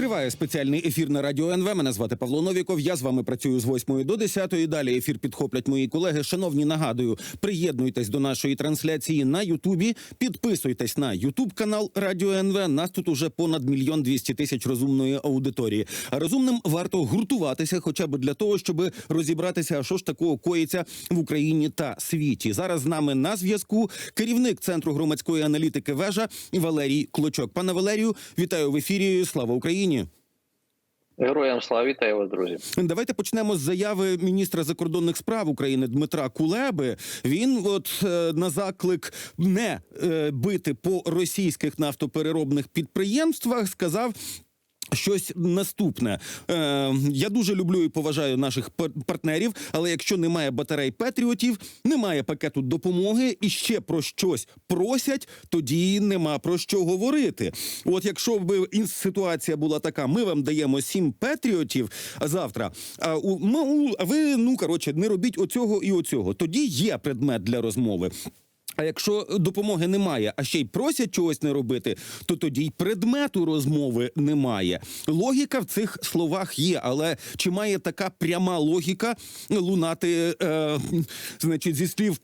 Триває спеціальний ефір на радіо НВ. Мене звати Павло Новіков. Я з вами працюю з 8 до 10. Далі ефір підхоплять мої колеги. Шановні, нагадую, приєднуйтесь до нашої трансляції на Ютубі. Підписуйтесь на Ютуб канал Радіо НВ. Нас тут уже понад мільйон двісті тисяч розумної аудиторії. А розумним варто гуртуватися, хоча б для того, щоб розібратися, що ж такого коїться в Україні та світі. Зараз з нами на зв'язку керівник центру громадської аналітики вежа Валерій Клочок. Пане Валерію, вітаю в ефірі. Слава Україні. Героям слава вітаю вас, друзі. Давайте почнемо з заяви міністра закордонних справ України Дмитра Кулеби. Він, от е, на заклик не е, бити по російських нафтопереробних підприємствах, сказав. Щось наступне. Е, я дуже люблю і поважаю наших пар- партнерів, але якщо немає батарей Петріотів, немає пакету допомоги і ще про щось просять, тоді нема про що говорити. От якщо б ситуація була така, ми вам даємо сім Петріотів завтра, а у а ви ну коротше не робіть оцього і оцього. Тоді є предмет для розмови. А якщо допомоги немає, а ще й просять чогось не робити, то тоді й предмету розмови немає. Логіка в цих словах є, але чи має така пряма логіка лунати, е, значить, зі слів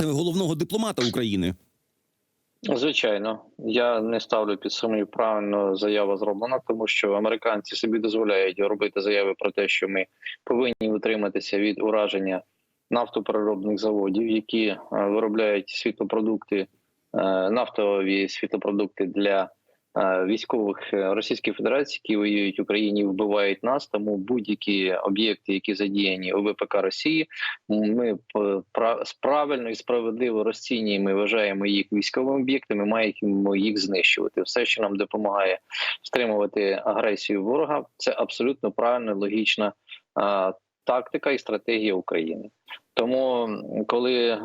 е, головного дипломата України? Звичайно, я не ставлю під сумнів правильно заява зроблена, тому що американці собі дозволяють робити заяви про те, що ми повинні утриматися від ураження нафтопереробних заводів, які е, виробляють світлопродукти, е, нафтові світлопродукти для е, військових Російської Федерації, які воюють в Україні, вбивають нас. Тому будь-які об'єкти, які задіяні у ВПК Росії, ми правильно і справедливо розцінюємо і вважаємо їх військовими об'єктами, маємо їх знищувати. Все, що нам допомагає стримувати агресію ворога, це абсолютно правильна, логічна тактика і стратегія України. Тому, коли е,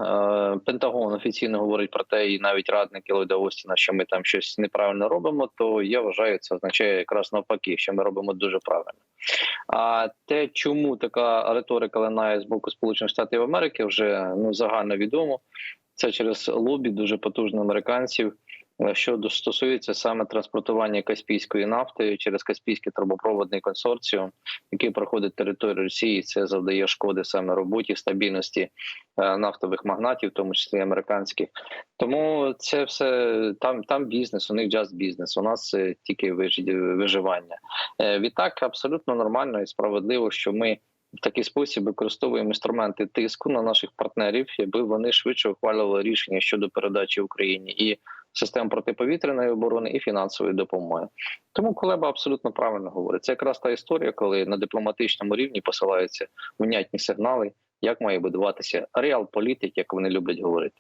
Пентагон офіційно говорить про те, і навіть радники Ллойда Остіна, що ми там щось неправильно робимо, то я вважаю, це означає якраз навпаки, що ми робимо дуже правильно. А те, чому така риторика лунає з боку Сполучених Штатів Америки, вже ну загально відомо. Це через лобі дуже потужно американців, що стосується саме транспортування каспійської нафти через Каспійський трубопроводний консорціум, який проходить територію Росії. Це завдає шкоди саме роботі, стабільності е, нафтових магнатів, в тому числі американських. Тому це все там, там бізнес, у них just бізнес. У нас е, тільки вижи- виживання. Е, Відтак абсолютно нормально і справедливо, що ми в такий спосіб використовуємо інструменти тиску на наших партнерів, аби вони швидше ухвалювали рішення щодо передачі Україні і систем протиповітряної оборони і фінансової допомоги. Тому Кулеба абсолютно правильно говорить. Це якраз та історія, коли на дипломатичному рівні посилаються внятні сигнали, як має будуватися реал-політик, як вони люблять говорити.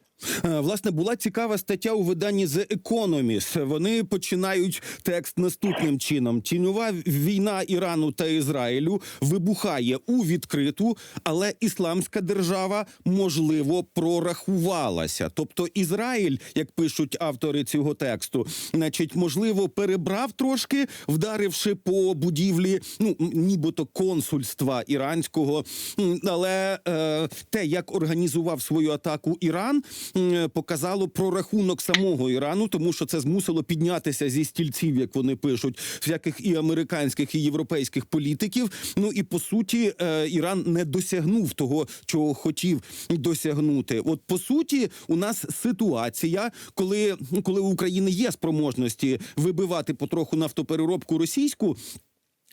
Е, Власне, була цікава стаття у виданні The Economist. Вони починають текст наступним чином: тіньова війна Ірану та Ізраїлю вибухає у відкриту, але ісламська держава можливо прорахувалася. Тобто Ізраїль, як пишуть автори цього тексту, значить, можливо, перебрав трошки, вдаривши по будівлі, ну нібито консульства іранського, але е, те, як організував свою атаку Іран, показало прорахунок самого Ірану, тому що це змусило піднятися зі стільців, як вони пишуть, всяких і американських, і європейських політиків. Ну і по суті, е, Іран не досягнув того, чого хотів досягнути. От по суті, у нас ситуація, коли, коли у України є спроможності вибивати потроху нафтопереробку російську.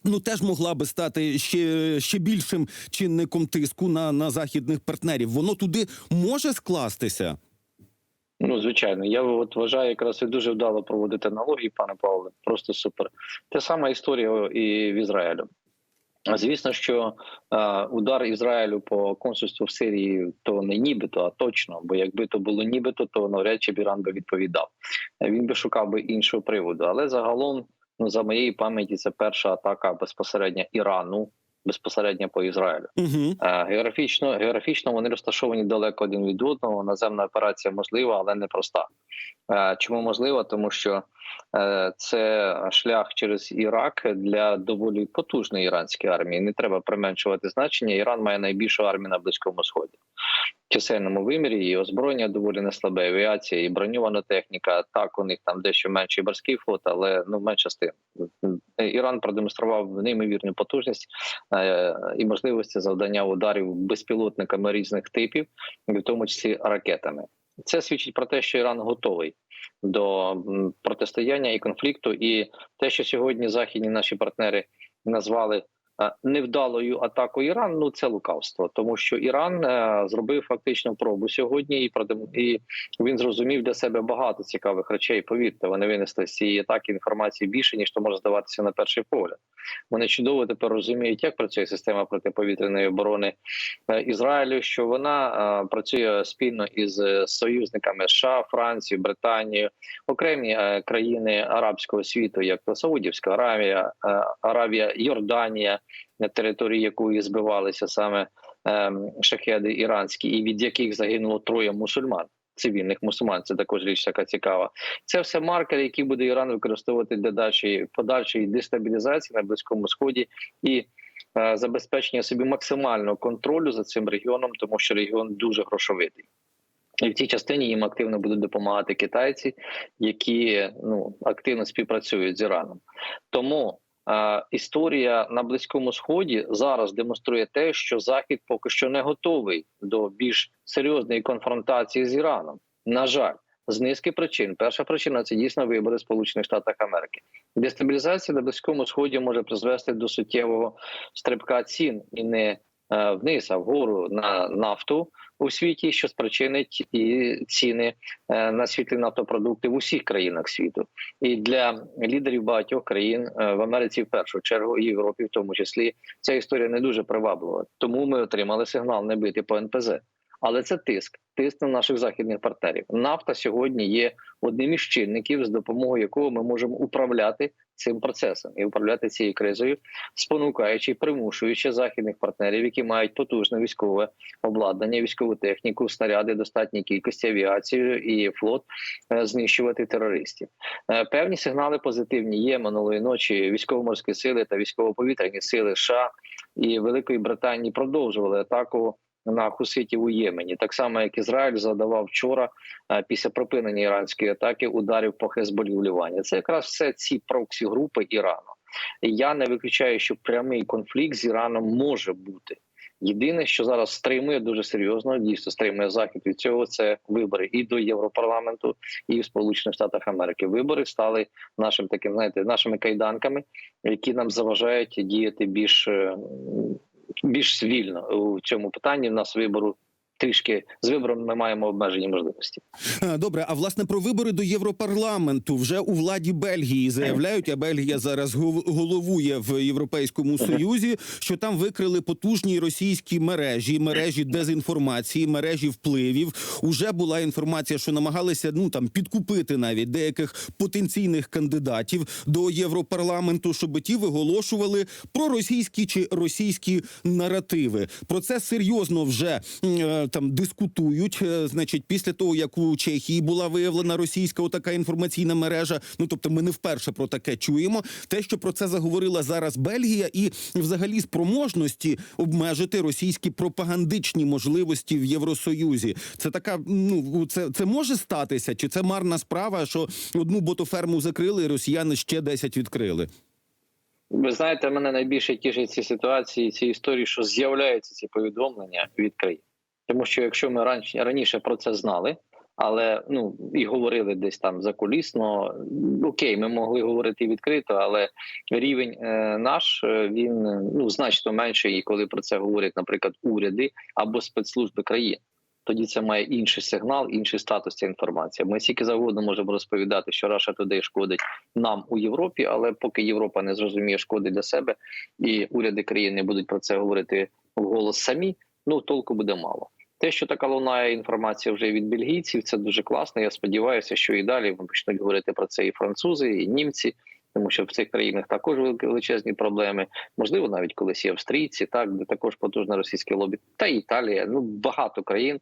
Ну, теж могла би стати ще, ще більшим чинником тиску на, на західних партнерів. Воно туди може скластися. Ну, звичайно, я от вважаю, якраз ви дуже вдало проводити аналогії, пане Павле. Просто супер. Те сама історія і в Ізраїлю. Звісно, що е, удар Ізраїлю по консульству в Сирії то не нібито, а точно. Бо якби то було нібито, то навряд чи б Іран би відповідав. Він би шукав би іншого приводу. Але загалом, ну за моєї пам'яті, це перша атака безпосередньо Ірану, безпосередньо по Ізраїлю. Угу. Географічно, географічно вони розташовані далеко один від одного. Наземна операція можлива, але не проста. Чому можливо? Тому що е, це шлях через Ірак для доволі потужної іранської армії. Не треба применшувати значення. Іран має найбільшу армію на близькому сході. В чисельному вимірі і озброєння доволі не слабе. Авіація і броньована техніка. Так у них там дещо менший морський флот, але ну менше з тим. Іран продемонстрував неймовірну потужність е, і можливості завдання ударів безпілотниками різних типів, в тому числі ракетами. Це свідчить про те, що Іран готовий до протистояння і конфлікту, і те, що сьогодні західні наші партнери назвали невдалою атакою Іран, ну це лукавство, тому що Іран е, зробив фактично пробу сьогодні, і і він зрозумів для себе багато цікавих речей. Повірте, вони винесли з цієї атаки інформації більше ніж то може здаватися на перший погляд. Вони чудово тепер розуміють, як працює система протиповітряної оборони е, Ізраїлю, що вона е, працює спільно із е, союзниками США, Францією, Британією, окремі е, країни арабського світу, як то Саудівська Аравія, е, Аравія, Йорданія, на території якої збивалися саме е, шахеди іранські, і від яких загинуло троє мусульман. Цивільних мусульман це також річ така цікава. Це все маркери, які буде Іран використовувати для дачі подальшої дестабілізації на близькому сході і е, забезпечення собі максимального контролю за цим регіоном, тому що регіон дуже грошовитий. І в цій частині їм активно будуть допомагати китайці, які ну активно співпрацюють з Іраном. Тому історія на близькому сході зараз демонструє те, що Захід поки що не готовий до більш серйозної конфронтації з Іраном. На жаль, з низки причин. Перша причина це дійсно вибори Сполучених Штатах Америки. Дестабілізація на близькому сході може призвести до суттєвого стрибка цін і не е, вниз, а вгору на нафту у світі, що спричинить і ціни е, на світлі нафтопродукти в усіх країнах світу. І для лідерів багатьох країн е, в Америці, в першу чергу, і Європі, в тому числі, ця історія не дуже приваблива. Тому ми отримали сигнал не бити по НПЗ. Але це тиск, тиск на наших західних партнерів. Нафта сьогодні є одним із чинників, з допомогою якого ми можемо управляти цим процесом і управляти цією кризою, спонукаючи, примушуючи західних партнерів, які мають потужне військове обладнання, військову техніку, снаряди достатній кількості авіацію і флот е, знищувати терористів. Е, Певні сигнали позитивні є минулої ночі. Військово-морські сили та військово-повітряні сили США і Великої Британії продовжували атаку на хуситів у Ємені, так само як Ізраїль задавав вчора е, після припинення іранської атаки ударів по Хезболі в Лівані. Це якраз все ці проксі групи Ірану. Я не виключаю, що прямий конфлікт з Іраном може бути. Єдине, що зараз стримує дуже серйозно, дійсно стримує захід від цього. Це вибори і до Європарламенту, і в Сполучених Штатах Америки. Вибори стали нашим таким, знаєте, нашими кайданками, які нам заважають діяти більш е, більш вільно у цьому питанні. В нас вибору трішки з вибором ми маємо обмежені можливості. Е, Добре, а власне про вибори до Європарламенту вже у владі Бельгії заявляють, а Бельгія зараз головує в Європейському Союзі, що там викрили потужні російські мережі, мережі дезінформації, мережі впливів. Уже була інформація, що намагалися ну там підкупити навіть деяких потенційних кандидатів до Європарламенту, щоб ті виголошували про російські чи російські наративи. Про це серйозно вже е, там дискутують. Е, Значить, після того як у Чехії була виявлена російська отака інформаційна мережа. Ну тобто, ми не вперше про таке чуємо. Те, що про це заговорила зараз Бельгія, і взагалі спроможності обмежити російські пропагандичні можливості в Євросоюзі. Це така, ну це, це може статися, чи це марна справа, що одну ботоферму закрили, і росіяни ще 10 відкрили. Ви знаєте, мене найбільше тішить ці ситуації, ці історії, що з'являються ці повідомлення від країн. Тому що якщо ми раніше раніше про це знали, але ну і говорили десь там закулісно, окей, ми могли говорити відкрито, але рівень е, наш е, він ну значно менший, і коли про це говорять, наприклад, уряди або спецслужби країн. Тоді це має інший сигнал, інший статус ця інформація. Ми скільки завгодно можемо розповідати, що Раша туди шкодить нам у Європі, але поки Європа не зрозуміє шкоди для себе, і уряди країни будуть про це говорити вголос самі. Ну толку буде мало. Те, що така лунає інформація вже від бельгійців, це дуже класно. Я сподіваюся, що і далі ми почнуть говорити про це і французи, і німці тому що в цих країнах також величезні проблеми. Можливо, навіть колись і австрійці, так де також потужне російське лобі, та Італія. Ну багато країн.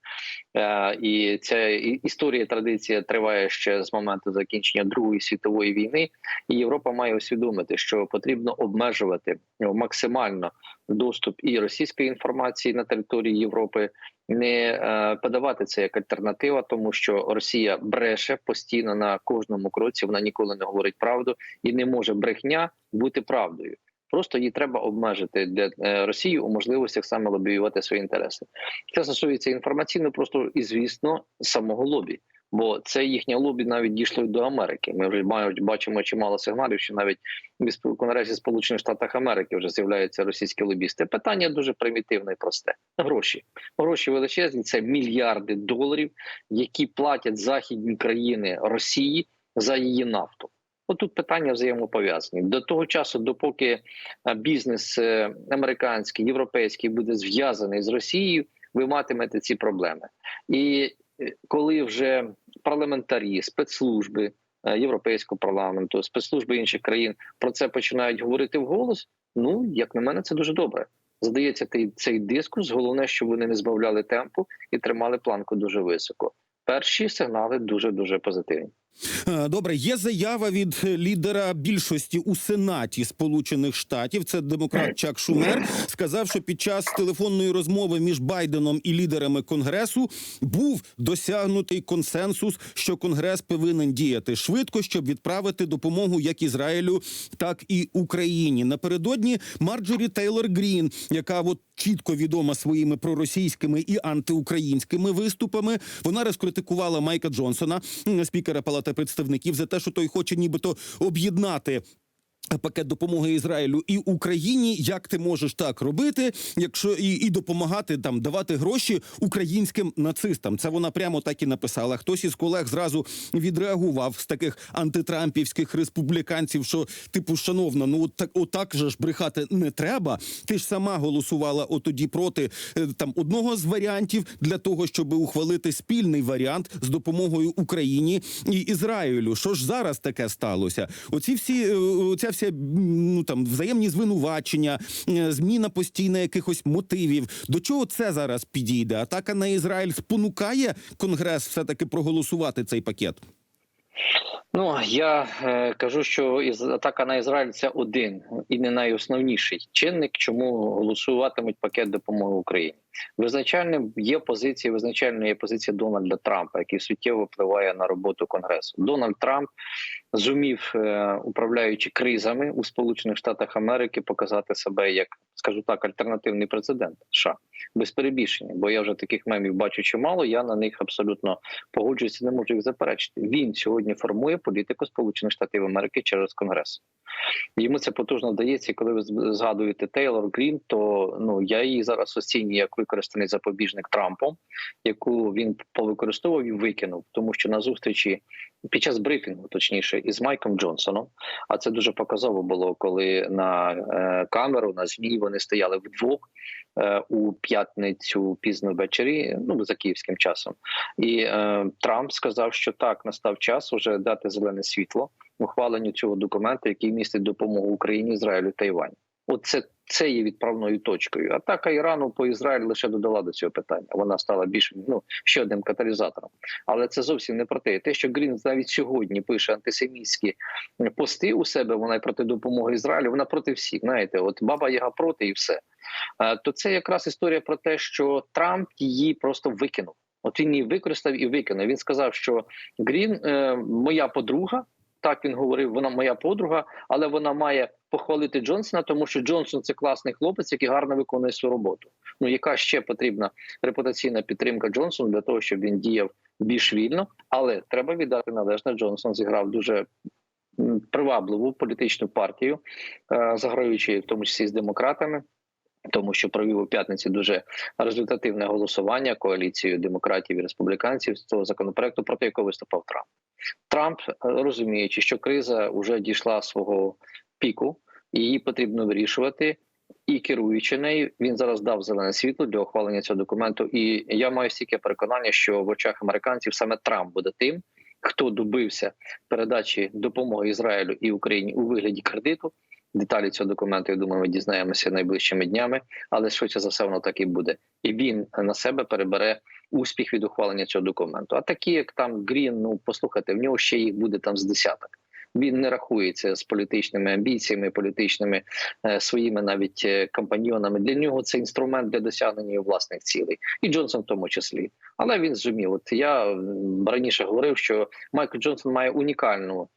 Е, і ця історія традиція триває ще з моменту закінчення Другої світової війни. І Європа має усвідомити, що потрібно обмежувати максимально доступ і російської інформації на території Європи, не е, подавати це як альтернатива, тому що Росія бреше постійно на кожному кроці. Вона ніколи не говорить правду і не може брехня бути правдою. Просто її треба обмежити для е, Росії у можливостях саме лобіювати свої інтереси. Це стосується інформаційно, просто і звісно самого лобі. Бо це їхнє лобі навіть дійшло до Америки. Ми вже мають бачимо чимало сигналів, що навіть в Конгресі Сполучених Штатів Америки вже з'являються російські лобісти. Питання дуже примітивне і просте: гроші. Гроші величезні це мільярди доларів, які платять західні країни Росії за її нафту. Отут питання взаємопов'язані до того часу, допоки е, бізнес е, американський, європейський буде зв'язаний з Росією, ви матимете ці проблеми. І коли вже парламентарі, спецслужби е, європейського парламенту, спецслужби інших країн про це починають говорити вголос. Ну як на мене, це дуже добре. Здається, цей, дискурс. Головне, щоб вони не збавляли темпу і тримали планку дуже високо. Перші сигнали дуже дуже позитивні. Е, Добре, є заява від лідера більшості у Сенаті Сполучених Штатів. Це демократ Чак Шумер. Сказав, що під час телефонної розмови між Байденом і лідерами конгресу був досягнутий консенсус, що конгрес повинен діяти швидко, щоб відправити допомогу як Ізраїлю, так і Україні. Напередодні Марджорі Тейлор Грін, яка от чітко відома своїми проросійськими і антиукраїнськими виступами, вона розкритикувала Майка Джонсона, спікера Палати представників, за те, що той хоче нібито об'єднати. Пакет допомоги Ізраїлю і Україні. Як ти можеш так робити, якщо і, і допомагати там давати гроші українським нацистам? Це вона прямо так і написала. Хтось із колег зразу відреагував з таких антитрампівських республіканців, що типу, шановна, ну от так, отак же ж брехати не треба. Ти ж сама голосувала отоді проти е, там одного з варіантів для того, щоб ухвалити спільний варіант з допомогою Україні і Ізраїлю. Що ж зараз таке сталося? Оці всі е, оця ну там взаємні звинувачення, е, зміна постійна якихось мотивів. До чого це зараз підійде? Атака на Ізраїль спонукає Конгрес все таки проголосувати цей пакет. Ну я е, кажу, що із атака на Ізраїль це один і не найосновніший чинник, чому голосуватимуть пакет допомоги Україні. Визначальним є позиція, визначальною є позиція Дональда Трампа, який суттєво впливає на роботу Конгресу. Дональд Трамп зумів, е, управляючи кризами у Сполучених Штатах Америки, показати себе як, скажу так, альтернативний президент США без перебільшення. Бо я вже таких мемів бачу чимало. Я на них абсолютно погоджуюся, не можу їх заперечити. Він сьогодні формує політику Сполучених Штатів Америки через Конгрес. Йому це потужно вдається. Коли ви згадуєте Тейлор Грін, то ну я її зараз оцінюю як використаний запобіжник Трампом, яку він повикористовував і викинув, тому що на зустрічі під час брифінгу, точніше, із Майком Джонсоном. А це дуже показово було, коли на е, камеру на змі вони стояли вдвох е, у п'ятницю пізно ввечері, ну за київським часом. І е, Трамп сказав, що так настав час уже дати зелене світло ухваленню цього документу, який містить допомогу Україні, Ізраїлю Тайваню. Оце це є відправною точкою. Атака Ірану по Ізраїлю лише додала до цього питання. Вона стала більш ну ще одним каталізатором. Але це зовсім не про те. Те, що Грін навіть сьогодні пише антисемітські пости у себе, вона й проти допомоги Ізраїлю. Вона проти всіх. Знаєте, от баба Яга проти і все. Е, То це якраз історія про те, що Трамп її просто викинув. От він її використав і викинув. Він сказав, що Грін е, моя подруга. Так він говорив, вона моя подруга, але вона має похвалити Джонсона, тому що Джонсон це класний хлопець, який гарно виконує свою роботу. Ну яка ще потрібна репутаційна підтримка Джонсону для того, щоб він діяв більш вільно, але треба віддати належне. Джонсон зіграв дуже привабливу політичну партію, е, заграючи в тому числі з демократами. Тому що провів у п'ятниці дуже результативне голосування коаліцією демократів і республіканців з цього законопроекту, проти якого виступав Трамп. Трамп, е, розуміючи, що криза вже дійшла свого піку, її потрібно вирішувати. І керуючи нею, він зараз дав зелене світло для ухвалення цього документу. І я маю стільки переконання, що в очах американців саме Трамп буде тим, хто добився передачі допомоги Ізраїлю і Україні у вигляді кредиту. Деталі цього документу, я думаю, ми дізнаємося найближчими днями, але швидше за все воно так і буде. І він на себе перебере успіх від ухвалення цього документу. А такі, як там Грін, ну послухайте, в нього ще їх буде там з десяток. Він не рахується з політичними амбіціями, політичними е, своїми навіть е, компаньйонами. Для нього це інструмент для досягнення власних цілей, і Джонсон в тому числі. Але він зумів. От я раніше говорив, що Майкл Джонсон має унікальну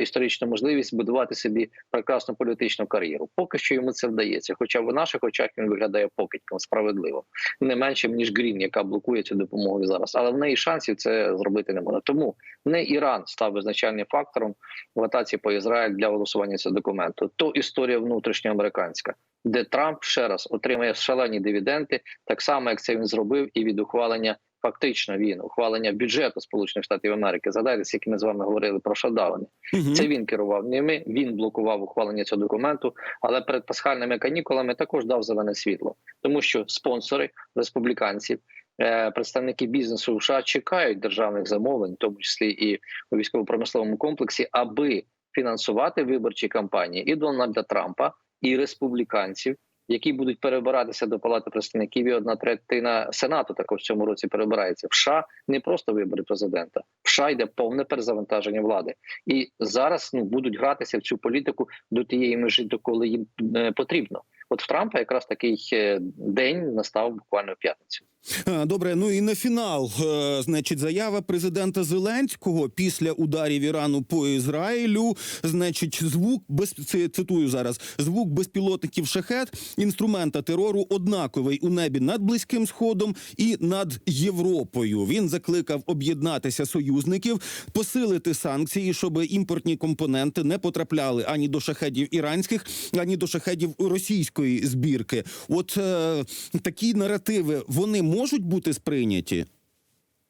історичну можливість будувати собі прекрасну політичну кар'єру. Поки що йому це вдається. Хоча в наших очах він виглядає покидьком справедливо, не меншим ніж Грін, яка блокує цю допомогу зараз. Але в неї шансів це зробити не може. Тому не Іран став визначальним фактором в атаці по Ізраїль для голосування цього документу. То історія внутрішньоамериканська, де Трамп ще раз отримає шалені дивіденди, так само як це він зробив і від ухвалення. Фактично він ухвалення бюджету Сполучених Штатів Америки. Згадайте, скільки ми з вами говорили про шатдауни. Мгм. Це він керував ними. Він блокував ухвалення цього документу, але перед пасхальними канікулами також дав зелене світло, тому що спонсори республіканці, е, представники бізнесу в США чекають державних замовлень, в тому числі і у військово-промисловому комплексі, аби фінансувати виборчі кампанії і Дональда Трампа, і республіканців. Які будуть перебиратися до палати представників і одна третина сенату також в цьому році перебирається. В США не просто вибори президента, в США йде повне перезавантаження влади, і зараз ну будуть гратися в цю політику до тієї межі, до коли їм е, потрібно. От в Трампа якраз такий е, день настав буквально в п'ятницю. А, Добре, ну і на фінал, е, значить, заява президента Зеленського після ударів Ірану по Ізраїлю. Значить, звук без цитую зараз. Звук безпілотників шахет інструмента терору однаковий у небі над близьким сходом і над Європою. Він закликав об'єднатися союзників, посилити санкції, щоб імпортні компоненти не потрапляли ані до шахедів іранських, ані до шахедів російської збірки. От е, такі наративи вони можуть бути сприйняті.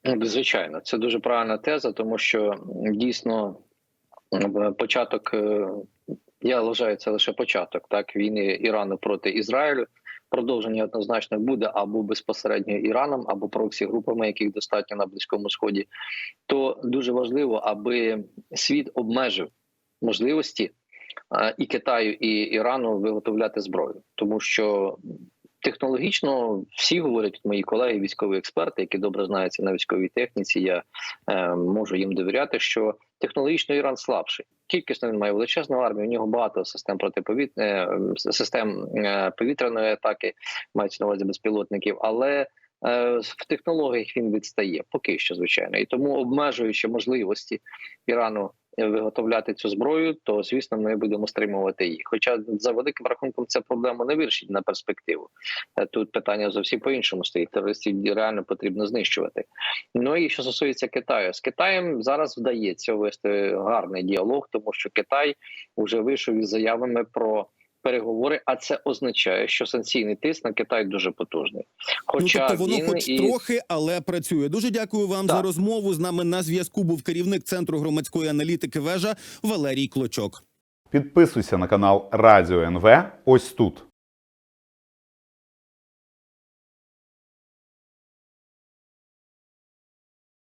Ну, Звичайно, це дуже правильна теза, тому що дійсно початок, е, я вважаю, це лише початок так війни Ірану проти Ізраїлю. Продовження однозначно буде або безпосередньо Іраном, або проксі групами, яких достатньо на близькому сході. То дуже важливо, аби світ обмежив можливості е, і Китаю, і Ірану виготовляти зброю, тому що технологічно всі говорять мої колеги, військові експерти, які добре знаються на військовій техніці. Я е, можу їм довіряти, що технологічно Іран слабший. Кількісно він має величезну армію. У нього багато систем протиповіт... е, систем е, повітряної атаки, мається на увазі безпілотників, але е, в технологіях він відстає поки що, звичайно, і тому обмежуючи можливості Ірану виготовляти цю зброю, то звісно ми будемо стримувати її. Хоча за великим рахунком це проблема не вирішить на перспективу. Е, Тут питання зовсім по іншому стоїть. Терористів реально потрібно знищувати. Ну і що стосується Китаю, з Китаєм зараз вдається вести гарний діалог, тому що Китай вже вийшов із заявами про. Переговори, а це означає, що санкційний тиск на Китай дуже потужний. Хоча ну, тобто воно він хоч і трохи, але працює. Дуже дякую вам Так. за розмову. З нами на зв'язку був керівник центру громадської аналітики вежа Валерій Клочок. Підписуйся на канал Радіо НВ ось тут.